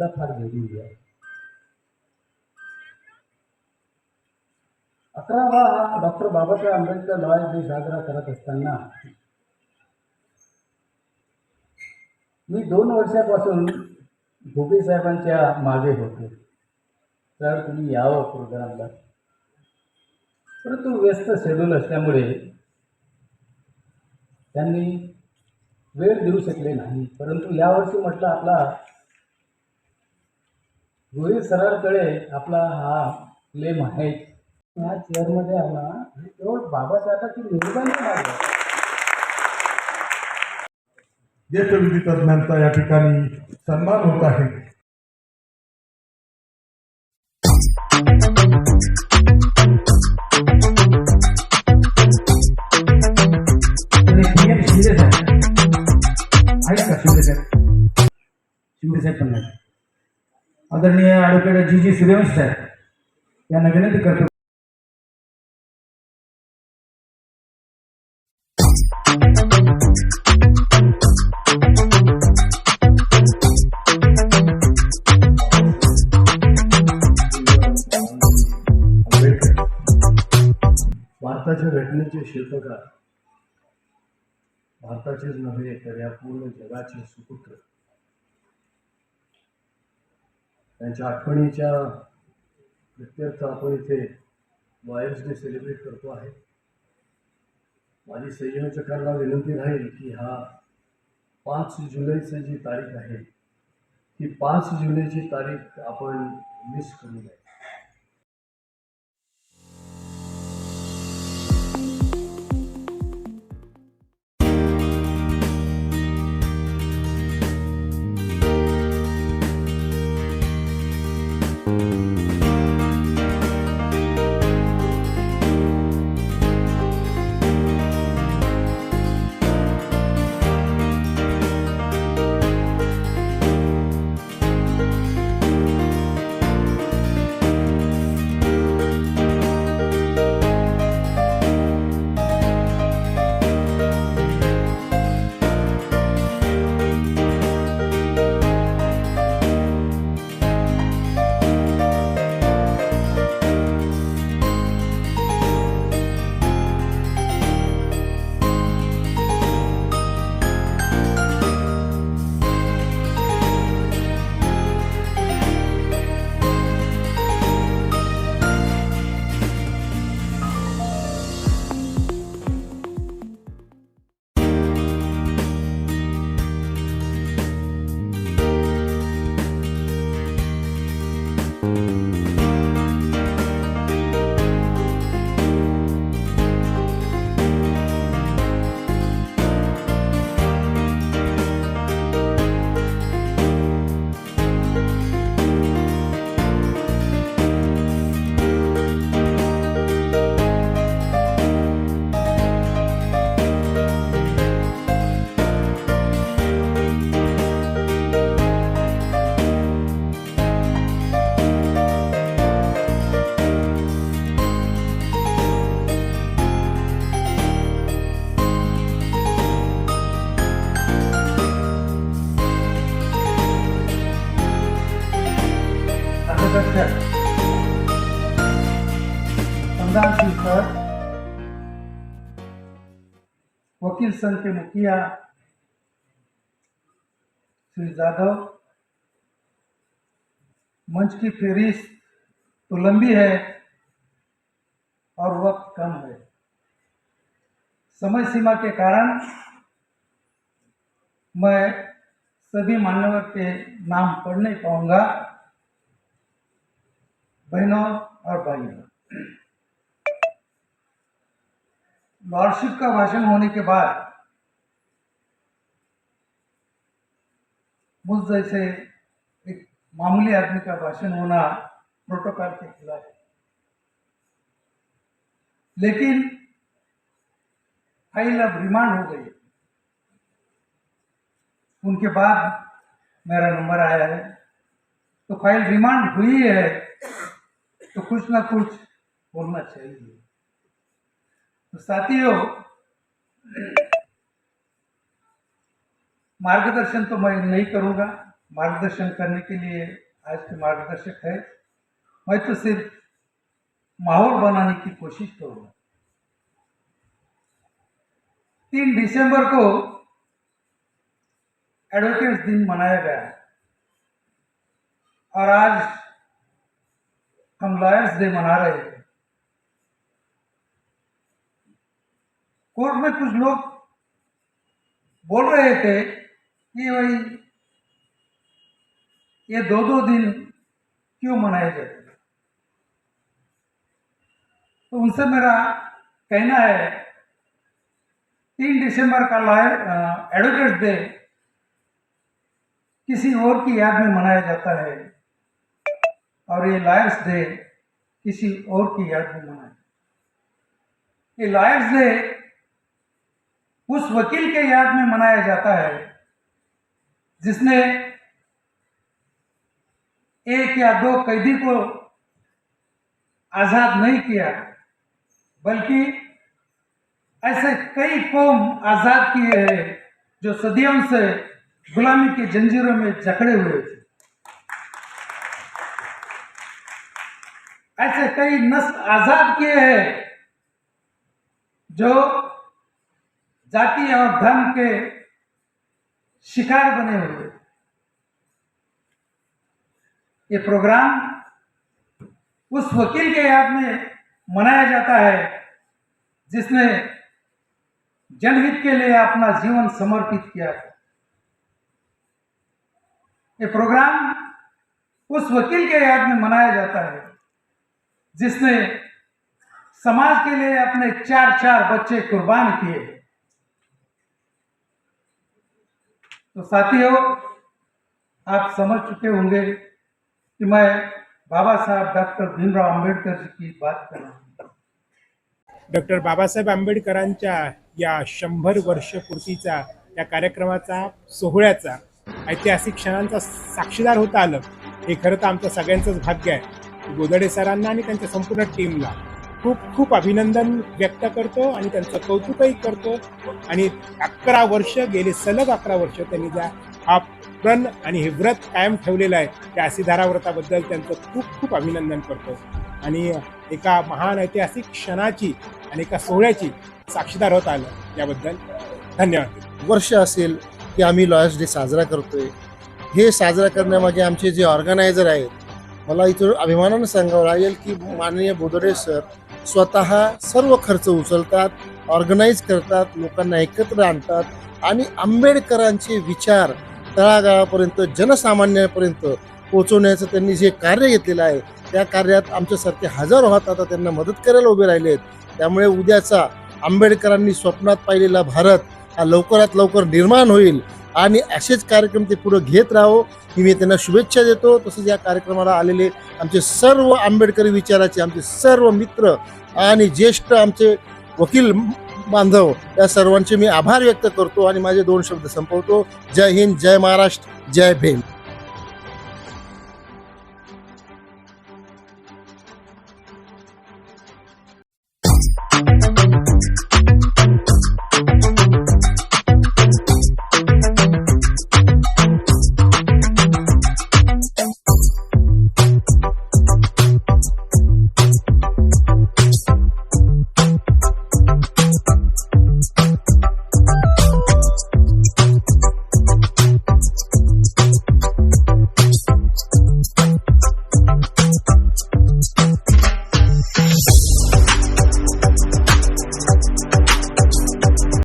सुद्धा फार जरुरी आहे. अकरावा हा doctor Babasaheb Ambedkar law day साजरा करत असताना मी दोन वर्षापासून भोगे साहेबांच्या मागे होतो. तर तुम्ही यावं प्रोग्रामला. परंतु व्यस्त शेड्यूल असल्यामुळे त्यांनी वेळ देऊ शकले नाही. परंतु यावर्षी म्हटलं आपला गोरी सरांकडे आपला हा क्लेम आहे. या चेअरमध्ये आला आणि केवळ बाबासाहेबांची मेहरबानी लागली ज्येष्ठ विधी तज्ञांचा या ठिकाणी सन्मान होत आहे. आदरणीय ॲडव्होकेट जी जी सूर्यवंश साहेब यांना विनंती करतो. भारताच्या घटनेचे शिल्पकार भारताचेच नव्हे तर या पूर्ण जगाचे सुपुत्र त्यांच्या आठवणीच्या प्रत्यर्थ आपण इथे वायर्स डे सेलिब्रेट करतो आहे. माझी संयोजकांना विनंती राहील की हा पाच जुलैची जी तारीख आहे ती पाच जुलैची तारीख आपण मिस करू नये. you संविधान सिंह सर वकील संघ के मुखिया श्री जाधव, मंच की फेरिस्त तो लंबी है और वक्त कम है। समय सीमा के कारण मैं सभी मान्यवर के नाम पढ़ नहीं पाऊँगा, बहनों और भाइयों। लॉर्डशिप का भाषण होने के बाद मुझ जैसे एक मामूली आदमी का भाषण होना प्रोटोकॉल के खिलाफ है। लेकिन फ़ाइल अब रिमांड हो गई उनके बाद मेरा नंबर आया है। तो फ़ाइल रिमांड हुई है तो कुछ ना कुछ बोलना चाहिए। तो साथियों, मार्गदर्शन तो मैं नहीं करूँगा। मार्गदर्शन करने के लिए आज के मार्गदर्शक है। मैं तो सिर्फ़ माहौल बनाने की कोशिश करूँगा। तीन दिसंबर को एडवोकेट्स दिन मनाया गया और आज हम लॉयर्स डे मना रहे हैं। में कुछ लोग बोल रहे थे कि भाई, ये दो दो दिन क्यों मनाए जाते हैं? तो उनसे मेरा कहना है, तीन दिसंबर का लॉयर एडवोकेट डे किसी और की याद में मनाया जाता है और ये लॉयर्स डे किसी और की याद में मनाया ये लॉयर्स डे उस वकील के याद में मनाया जाता है, जिसने एक या दो कैदी को आज़ाद नहीं किया, बल्कि ऐसे कई कौम आज़ाद किए हैं जो सदियों से गुलामी की जंजीरों में जकड़े हुए थे। ऐसे कई नस्ल आज़ाद किए हैं जो जाति और धर्म के शिकार बने हुए। ये प्रोग्राम उस वकील के याद में मनाया जाता है, जिसने जनहित के लिए अपना जीवन समर्पित किया था। ये प्रोग्राम उस वकील के याद में मनाया जाता है, जिसने समाज के लिए अपने चार चार बच्चे कुर्बान किए। तो साथियों हो, आप समझ चुके होंगे कि मैं बाबा साहब डॉक्टर भीमराव आंबेडकर जी की बात कर रहा हूँ। डॉक्टर बाबासाहेब आंबेडकरांच्या या शंभर वर्ष पूर्तीचा या कार्यक्रमाचा सोहळ्याचा ऐतिहासिक क्षणांचा साक्षीदार होता आलं. हे खरं तर आमचं सगळ्यांचंच भाग्य आहे. गोदडे सरांना आणि त्यांच्या संपूर्ण टीमला खूप खूप अभिनंदन व्यक्त करतो आणि त्यांचं कौतुकही करतो. आणि अकरा वर्ष गेले सलग अकरा वर्ष त्यांनी ज्या हा प्रण आणि हे व्रत कायम ठेवलेलं आहे त्या असिधारा व्रताबद्दल त्यांचं खूप खूप अभिनंदन करतो. आणि एका महान ऐतिहासिक क्षणाची आणि एका सोहळ्याची साक्षीदार होत आलं. याबद्दल धन्यवाद. वर्ष असेल की आम्ही लॉयर्स डे साजरा करतोय. हे साजरा करण्यामागे आमचे जे ऑर्गनायझर आहेत मला इथं अभिमानानं सांगावं लागेल की माननीय बुधरे सर स्वतः सर्व खर्च उचलतात ऑर्गनाईज करतात लोकांना एकत्र आणतात आणि आंबेडकरांचे विचार तळागाळापर्यंत जनसामान्यापर्यंत पोचवण्याचं त्यांनी जे कार्य घेतलेलं आहे त्या कार्यात आमच्यासारखे हजारो हात आता त्यांना मदत करायला उभे राहिले आहेत. त्यामुळे उद्याचा आंबेडकरांनी स्वप्नात पाहिलेला भारत हा लवकरात लवकर निर्माण होईल. आणि असेच कार्यक्रम ते पुढे घेत राहो. की मी त्यांना शुभेच्छा देतो. तसंच या कार्यक्रमाला आलेले आमचे सर्व आंबेडकरी विचाराचे आमचे सर्व मित्र आणि ज्येष्ठ आमचे वकील बांधव या सर्वांचे मी आभार व्यक्त करतो आणि माझे दोन शब्द संपवतो. जय हिंद जय महाराष्ट्र जय भीम.